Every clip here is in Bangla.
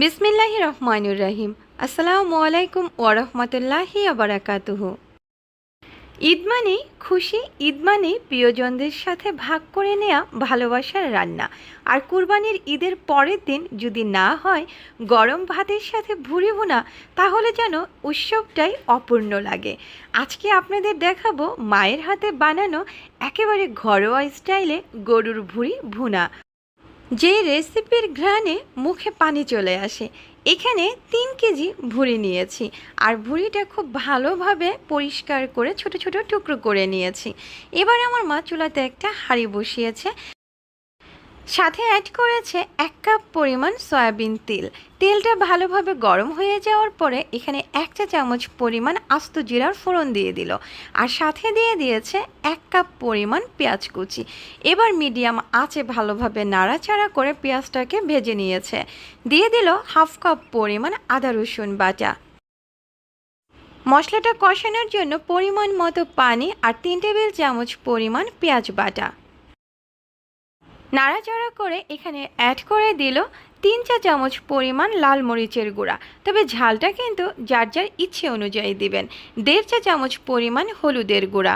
বিসমিল্লাহি রহমানুর রহিম। আসসালামু আলাইকুম ওরহমতুল্লাহি আবরাকাতুহু ঈদ মানে খুশি, ঈদ মানে প্রিয়জনদের সাথে ভাগ করে নেওয়া ভালোবাসার রান্না। আর কুরবানির ঈদের পরের দিন যদি না হয়, গরম ভাতের সাথে ভুড়ি ভুনা, তাহলে যেন উৎসবটাই অপূর্ণ লাগে। আজকে আপনাদের দেখাবো মায়ের হাতে বানানো একেবারে ঘরোয়া স্টাইলে গরুর ভুড়ি ভুনা। যে রেসিপির ঘ্রাণে মুখে পানি চলে আসে, এখানে তিন কেজি ভুড়ি নিয়েছি। আর ভুড়িটা খুব ভালোভাবে পরিষ্কার করে ছোট ছোট টুকরো করে নিয়েছি। এবার আমার মা চুলাতে একটা হাঁড়ি বসিয়েছে। সাথে অ্যাড করেছে এক কাপ পরিমাণ সয়াবিন তেল। তেলটা ভালোভাবে গরম হয়ে যাওয়ার পরে এখানে এক চা চামচ পরিমাণ আস্ত জিরার ফোড়ন দিয়ে দিল। আর সাথে দিয়ে দিয়েছে এক কাপ পরিমাণ পেঁয়াজ কুচি। এবার মিডিয়াম আঁচে ভালোভাবে নাড়াচাড়া করে পেঁয়াজটাকে ভেজে নিয়েছে। দিয়ে দিল হাফ কাপ পরিমাণ আদা রসুন বাটা। মশলাটা কষানোর জন্য পরিমাণ মতো পানি আর তিন টেবিল চামচ পরিমাণ পেঁয়াজ বাটা। নাড়াচাড়া করে এখানে অ্যাড করে দিল তিন চা চামচ পরিমাণ লাল মরিচের গুঁড়া। তবে ঝালটা কিন্তু যার যার ইচ্ছে অনুযায়ী দিবেন। দেড় চা চামচ পরিমাণ হলুদের গুঁড়া।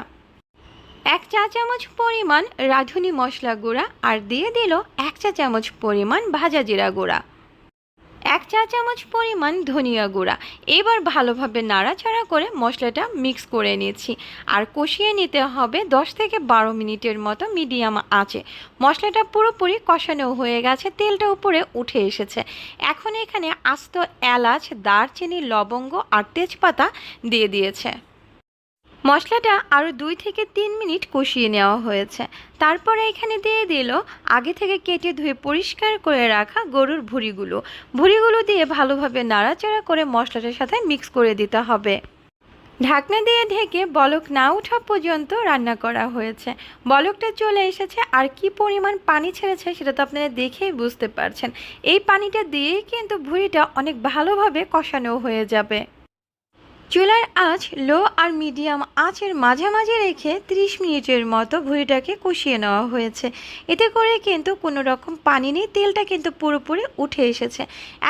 এক চা চামচ পরিমাণ রাঁধুনি মশলা গুঁড়া আর দিয়ে দিল এক চা চামচ পরিমাণ ভাজা জিরা গুঁড়া। এক চা চামচ পরিমাণ ধনিয়া গুঁড়া। এবার ভালোভাবে নাড়াচাড়া করে মশলাটা মিক্স করে নিয়েছি। আর কষিয়ে নিতে হবে দশ থেকে বারো মিনিটের মতো মিডিয়াম আঁচে। মশলাটা পুরোপুরি কষানো হয়ে গেছে, তেলটা উপরে উঠে এসেছে। এখন এখানে আস্ত এলাচ, দারচিনি, লবঙ্গ আর তেজপাতা দিয়ে দিয়েছে। মশলাটা আরও দুই থেকে তিন মিনিট কষিয়ে নেওয়া হয়েছে। তারপরে এখানে দিয়ে দিল আগে থেকে কেটে ধুয়ে পরিষ্কার করে রাখা গরুর ভুড়িগুলো। ভুড়িগুলো দিয়ে ভালোভাবে নাড়াচাড়া করে মশলাটার সাথে মিক্স করে দিতে হবে। ঢাকনা দিয়ে ঢেকে বলক না ওঠা পর্যন্ত রান্না করা হয়েছে। বলকটা চলে এসেছে আর কি পরিমাণ পানি ছেড়েছে সেটা তো আপনারা দেখেই বুঝতে পারছেন। এই পানিটা দিয়েই কিন্তু ভুঁড়িটা অনেক ভালোভাবে কষানো হয়ে যাবে। চুলার আঁচ লো আর মিডিয়াম আঁচের মাঝামাঝি রেখে 30 মিনিটের মতো ভুঁড়িটাকে কষিয়ে নেওয়া হয়েছে। এতে করে কিন্তু কোনো রকম পানি নেই, তেলটা কিন্তু পুরোপুরি উঠে এসেছে।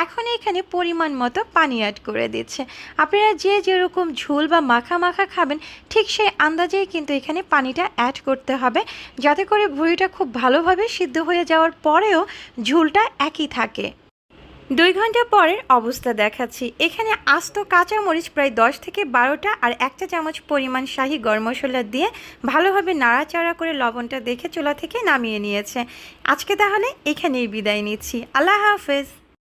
এখন এখানে পরিমাণ মতো পানি অ্যাড করে দিচ্ছে। আপনারা যে যেরকম ঝোল বা মাখা মাখা খাবেন, ঠিক সেই আন্দাজেই কিন্তু এখানে পানিটা অ্যাড করতে হবে। যাতে করে ভুঁড়িটা খুব ভালোভাবে সিদ্ধ হয়ে যাওয়ার পরেও ঝোলটা একই থাকে। দুই ঘণ্টা পরের অবস্থা দেখাচ্ছি। এখানে আস্ত কাঁচা মরিচ প্রায় দশ থেকে বারোটা আর একটা চামচ পরিমাণ শাহি গরম মশলা দিয়ে ভালোভাবে নাড়াচাড়া করে লবণটা দেখে চুলা থেকে নামিয়ে নিয়েছে। আজকে তাহলে এখানেই বিদায় নিচ্ছি। আল্লাহ হাফেজ।